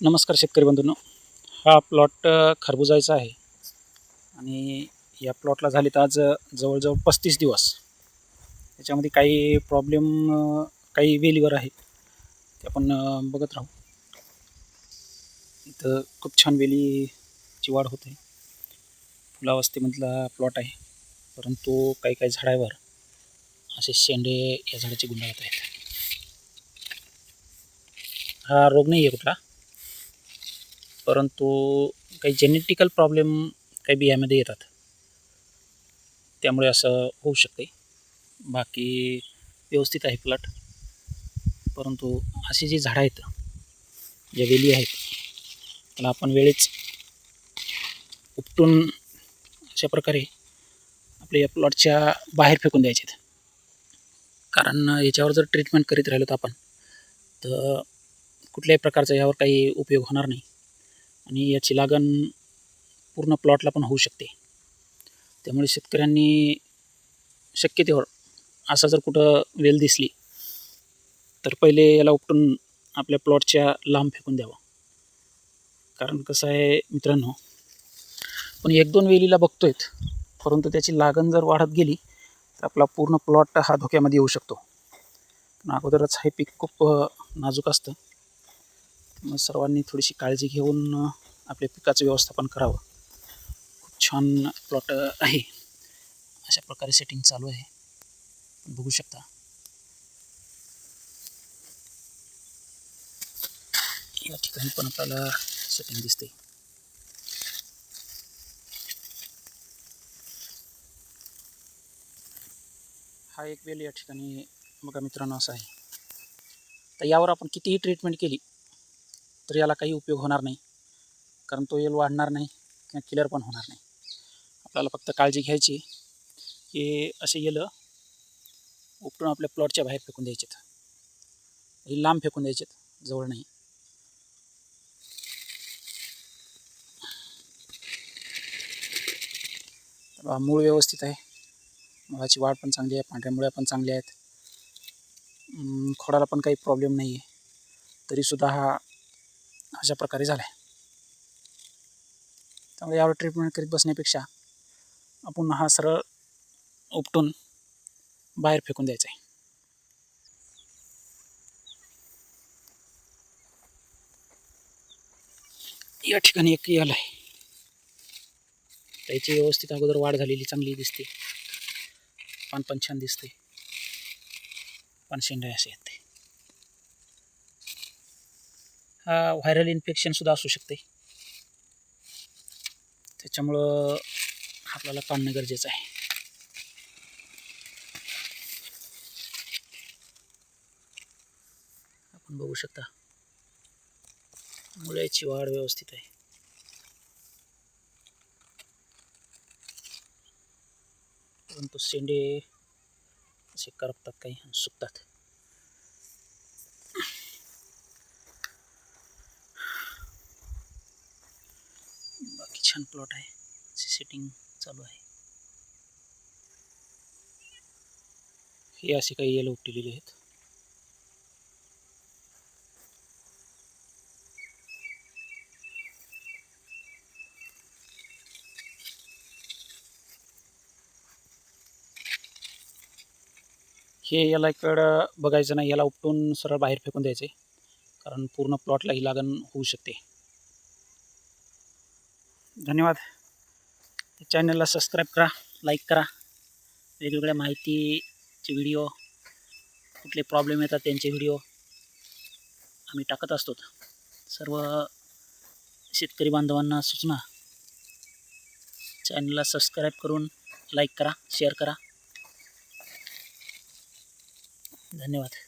नमस्कार शेतकरी बंधूंनो. हा प्लॉट खरबुजायचा आहे. आणि या प्लॉटला झालेत आज जवळजवळ पस्तीस दिवस. त्याच्यामध्ये काही प्रॉब्लेम काही वेलीवर आहेत ते आपण बघत राहू. इथं खूप छान वेलीची वाढ होते. फुलावस्थेमधला प्लॉट आहे. परंतु काही काही झाडावर असे शेंडे या झाडाचे गुंडाळत आहेत. हा रोग नाही आहे कुठला? परंतु काही जेनेटिकल प्रॉब्लेम काही बियामध्ये येतात. त्यामुळे असं होऊ शकते बाकी व्यवस्थित आहे प्लॉट परंतु अशी जी झाडं आहेत ज्या वेली आहेत त्याला आपण वेळेच उपटून अशा प्रकारे आपल्या या प्लॉटच्या बाहेर फेकून द्यायचे आहेत कारण याच्यावर जर ट्रीटमेंट करीत राहिलो तर आपण तर कुठल्याही प्रकारचा यावर काही उपयोग होणार नाही. आणि याची लागण पूर्ण प्लॉटला पण होऊ शकते. त्यामुळे शेतकऱ्यांनी शक्य तेवढं असा जर कुठं वेल दिसली तर पहिले याला उपटून आपल्या प्लॉटच्या लांब फेकून द्यावं. कारण कसं आहे मित्रांनो पण एक दोन वेलीला बघतोयत परंतु त्याची लागण जर वाढत गेली तर आपला पूर्ण प्लॉट हा धोक्यामध्ये येऊ शकतो. पण अगोदरच हे पीक खूप नाजूक असतं. मग सर्वांनी थोडीशी काळजी घेऊन आपल्या पिकाचं व्यवस्थापन करावं. खूप छान प्लॉट आहे. अशा प्रकारे सेटिंग चालू आहे. बघू शकता. या ठिकाणी पण आपल्याला सेटिंग दिसते हा एक वेल या ठिकाणी बघा मित्रांनो असा आहे. तर यावर आपण कितीही ट्रीटमेंट केली तर याला काही उपयोग होणार नाही. कारण तो येल वाढणार नाही किंवा किलर पण होणार नाही. आपल्याला फक्त काळजी घ्यायची की असे येलं उपटून आपल्या प्लॉटच्या बाहेर फेकून द्यायचेत. हे लांब फेकून द्यायचेत जवळ नाही. मूळ व्यवस्थित आहे. मुळाची वाढ पण चांगली आहे पांढऱ्या मुळ्या पण चांगल्या आहेत. खोडाला पण काही प्रॉब्लेम नाही आहे तरीसुद्धा हा अशा प्रकारे झालं आहे त्यामुळे यावर ट्रीटमेंट करीत बसण्यापेक्षा आपण हा सरळ उपटून बाहेर फेकून द्यायचा आहे या ठिकाणी एक याल आहे. त्याची व्यवस्थित अगोदर वाढ झालेली चांगली दिसते. पण पण छान दिसते. पण शेंडे असे आहेत ते हा व्हायरल इन्फेक्शनसुद्धा असू शकते. त्याच्यामुळं आपल्याला पाळणं गरजेचं आहे. आपण बघू शकता. मुळ्याची वाढ व्यवस्थित आहे. परंतु शेंडे असे करपतात काही सुकतात बाकी छान प्लॉट आहे. सेटिंग चालू आहे. हे असे काही येलो उपटिलेले आहेत. हे याला इकडं बघायचं नाही याला उपटून सरळ बाहेर फेकून द्यायचे कारण पूर्ण प्लॉटला ही लागण होऊ शकते. धन्यवाद. चॅनलला सबस्क्राईब करा लाईक करा. वेगवेगळ्या माहितीचे व्हिडिओ कुठले प्रॉब्लेम येतात त्यांचे व्हिडिओ आम्ही टाकत असतो. सर्व शेतकरी बांधवांना सूचना. चॅनलला सबस्क्राईब करून लाईक करा शेअर करा. धन्यवाद.